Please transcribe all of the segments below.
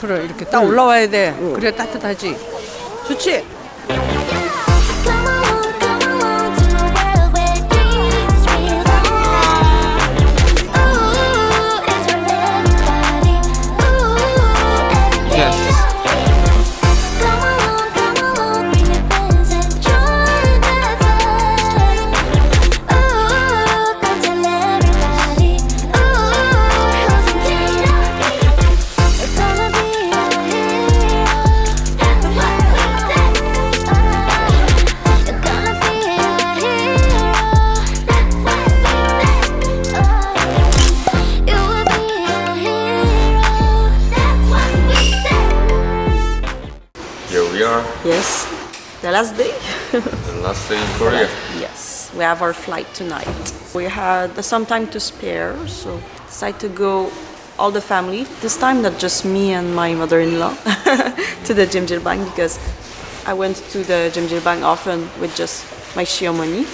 그래 이렇게 딱 올라와야 돼. 그래 따뜻하지. 좋지. Last day. the last day in Korea. yes, we have our flight tonight. We had some time to spare, so decided to go all the family. This time, not just me and my mother-in-law to the Jimjilbang because I went to the Jimjilbang often with just my Shiomoni.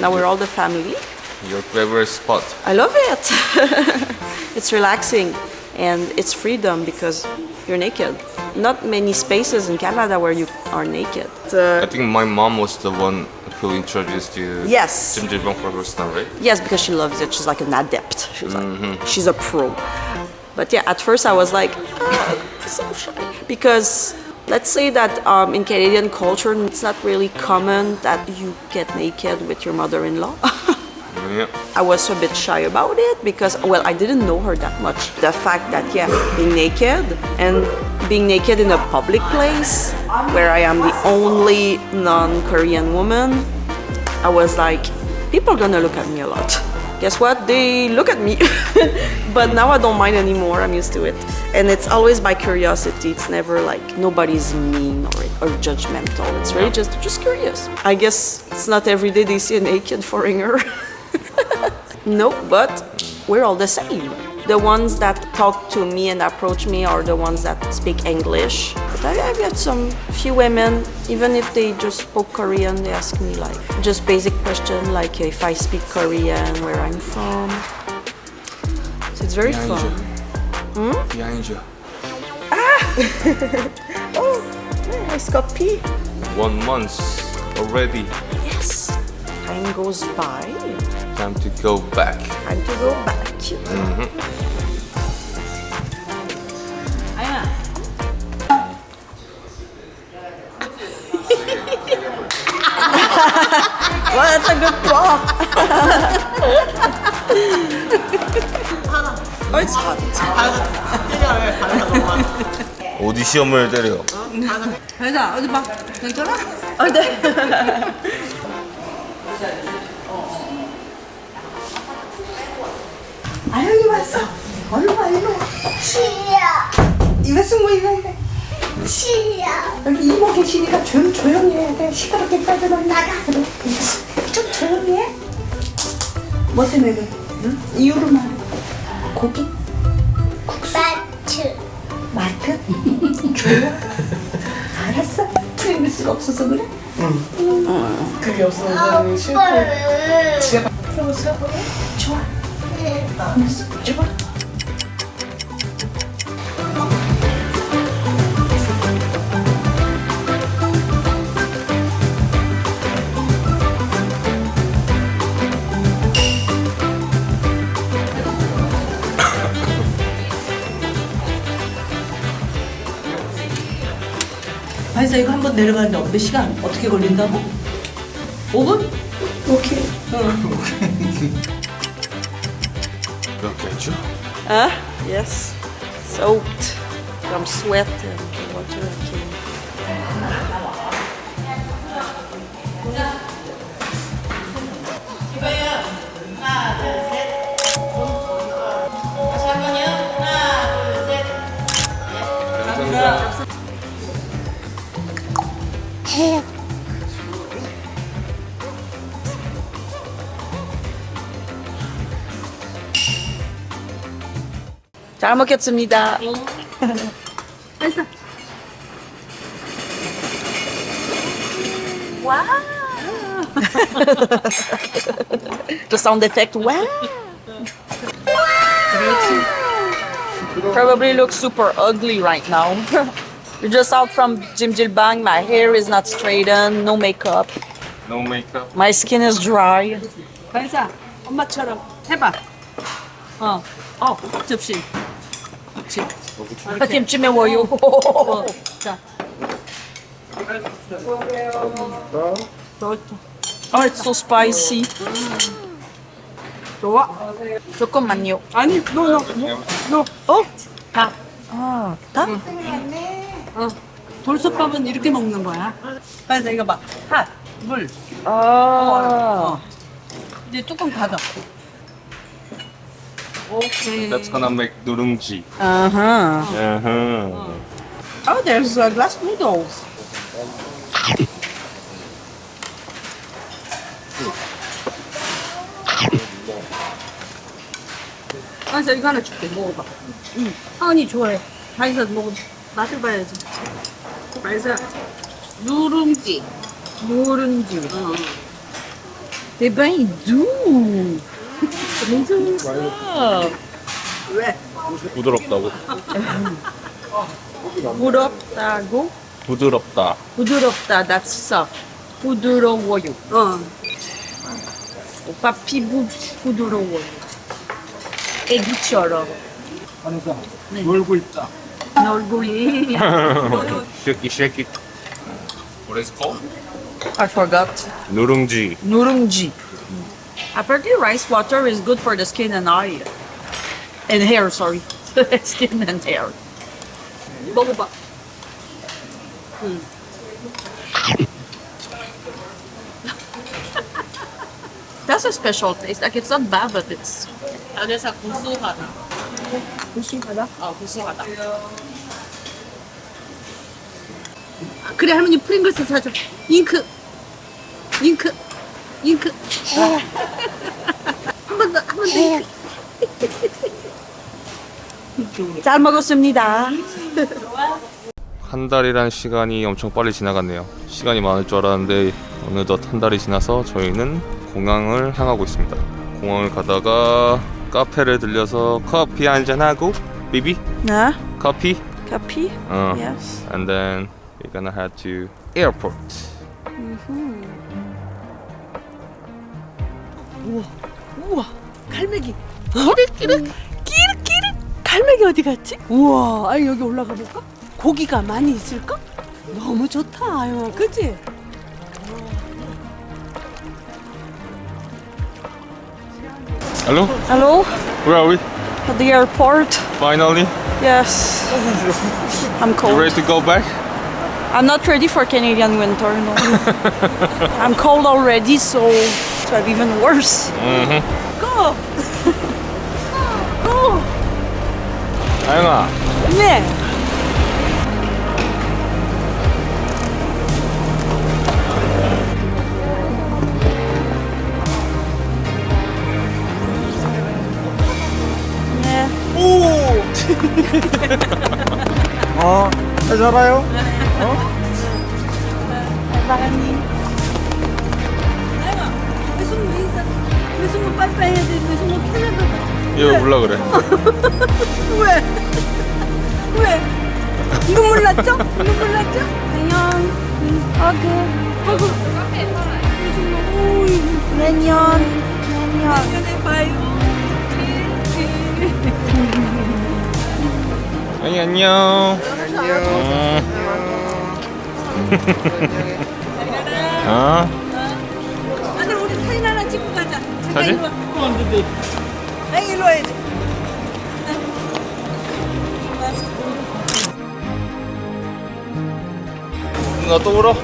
Now we're all the family. Your favorite spot? I love it. it's relaxing and it's freedom because you're naked. Not many spaces in Canada where you are naked. I think my mom was the one who introduced you Yes. Jim Jilbang for the first time, right? Yes, because she loves it. She's like an adept. She's like, she's a pro. But yeah, at first I was like, ah, so shy. Because let's say that um, in Canadian culture, it's not really common that you get naked with your mother-in-law. Yeah. I was a bit shy about it because, well, I didn't know her that much. The fact that, yeah, being naked and being naked in a public place where I am the only non Korean woman, I was like, people are gonna look at me a lot. Guess what? They look at me. but now I don't mind anymore. I'm used to it. And it's always by curiosity. It's never like nobody's mean or, or judgmental. It's really just just curious. I guess it's not every day they see a naked foreigner. No, but we're all the same. The ones that talk to me and approach me are the ones that speak English. But I, I've got some few women, even if they just spoke Korean, they ask me like just basic question like if I speak Korean, where I'm from. So it's very Behind fun. you. Behind you. Ah! oh, nice copy. One month already. Yes. Time goes by. Time to go back. Time to go back. Pop. oh, it's hot. It's hot. 어디 시험을 때려? 가자 어디 봐. 괜찮아? Oh, the- 왔어. 와, 일로 와. 치야, 이거 숨고 있는데. 치야. 여기 이모 계시니까 좀 조용히 해야 돼. 시끄럽게 떠들면 나가. 그래. 좀 조용히 해. 뭐 때문에 그래? 응? 이유를 말해. 고기? 마트. 마트? 좋아. 알았어. 프링글스가 없어서 그래? 응. 그게 없어서 싫고. 프링글스가 그래? 좋아. 알았어. 좋아. 아이사 이거 한 번 내려가는데 몇 시간 어떻게 걸린다고? 5분? 오케이. 그 렇게 했죠? Huh? Yes. Soaked from sweat and the water came. 잘 먹겠습니다. The sound effect. Wow. probably look super ugly right now. You're just out from Jim Jill Bang. My hair is not straightened, no makeup. No makeup. My skin is dry. 가인사 엄마처럼 해봐. 어, 어, 접시. 그렇지. 김치 매워요. 자. Oh, it's so spicy. 좋아. 조금만요. 아니, 노, 노, 노. 어? 다. 아, 다? 어. 돌솥밥은 이렇게 먹는 거야. 가인사 이거 봐. 핫, 물. 아. 어. 이제 뚜껑 닫아. 오케이. That's gonna make 누룽지. Uh-huh. Uh-huh. Oh, there's uh, glass noodles. 가인사 이거 하나 줄게. 먹어봐. 응. 하은이 좋아해. 가인사 먹어. 맛을 봐야지. 가인사 누룽지. 누룽지. 어. C'est bien doux. 좋아. 왜? 부드럽다고. 부럽다고? 부드럽다. 부드럽다. That's soft. 부드러워요. 어. 오빠 피부 부드러워요. 애기처럼. 놀고 있다. 얼굴이. Shaky, shaky. What is it called? I forgot. 누룽지. 누룽지. Apparently, rice water is good for the skin and eye. And hair, sorry. skin and hair. 먹어봐. That's a special taste. Like, it's not bad, but it's. 안에서 구수하다. 구수하다? 어, 구수하다. 아, 그래 할머니 프링글스 사줘. 잉크, 잉크, 잉크. 한 번 더, 한 번 더. 잉크. 잘 먹었습니다. 한 달이란 시간이 엄청 빨리 지나갔네요. 시간이 많을 줄 알았는데 어느덧 한 달이 지나서 저희는 공항을 향하고 있습니다. 공항을 가다가 카페를 들려서 커피 한잔 하고 비비 나? 커피. 커피? 어. Yes. And then we're gonna head to airport. 우와, 갈매기. 끼르끼르, 끼르끼르. 갈매기 어디 갔지? 우와, 아 여기 올라가 볼까? 고기가 많이 있을까? 너무 좋다, 아유, 그치? Hello? Hello? Where are we? At the airport? Finally? Yes. I'm You cold. ready to go back? I'm not ready for Canadian winter, no. I'm cold already, so it's gonna be even worse. Mm-hmm. 고! 고! 아영아. 네. 네. 어, 잘 살아요? 외숙모 인 사, 외숙모 빠이빠이 해야 돼, 외숙모 캐나다. 이거 몰라 그래. 왜? 왜? 눈물 났죠? 눈물 났죠? 안녕. 하고, 하고. 내년, 내년. 내년에 봐요. 아니 안녕. 안녕. 어? 와. 아 일로 와야지. 누나 또 울어?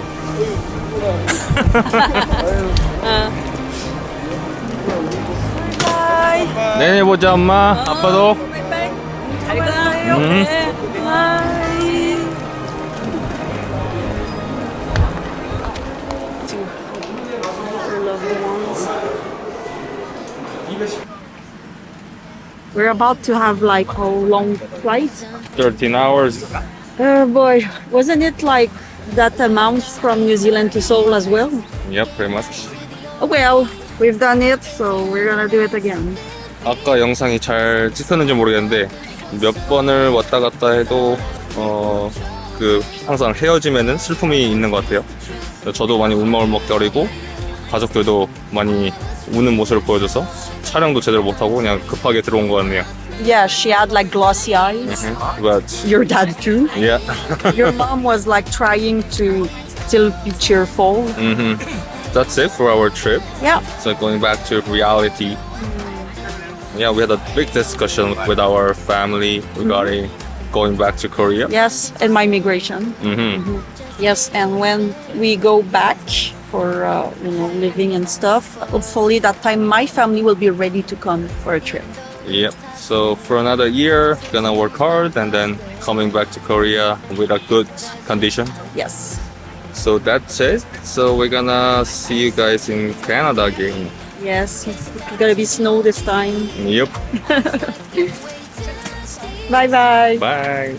내년에 보자 엄마 아빠도 바이바이. 잘 가요. 음. 네. 바 We're about to have like a long flight. 13 hours Oh boy, wasn't it like that amount from New Zealand to Seoul as well? Yep pretty much Oh well, we've done it, so we're gonna do it again. 아까 영상이 잘 찍혔는지 모르겠는데 몇 번을 왔다 갔다 해도 어 그 항상 헤어짐에는 슬픔이 있는 것 같아요. 저도 많이 울먹울먹거리고 가족들도 많이 우는 모습을 보여줘서 촬영도 제대로 못하고 그냥 급하게 들어온 것 같네요. Yeah, she had like glossy eyes. But Your dad too. yeah. Your mom was like trying to still be cheerful. hmm That's it for our trip. Yeah. So going back to reality. Yeah, we had a big discussion with our family regarding going back to Korea. Yes, and my migration. hmm Yes, and when we go back for uh, you know living and stuff, hopefully that time my family will be ready to come for a trip. Yep. So for another year, gonna work hard and then coming back to Korea with a good condition. Yes. So that's it. So we're gonna see you guys in Canada again. Yes, it's gonna be snow this time. Yep. Bye bye. Bye.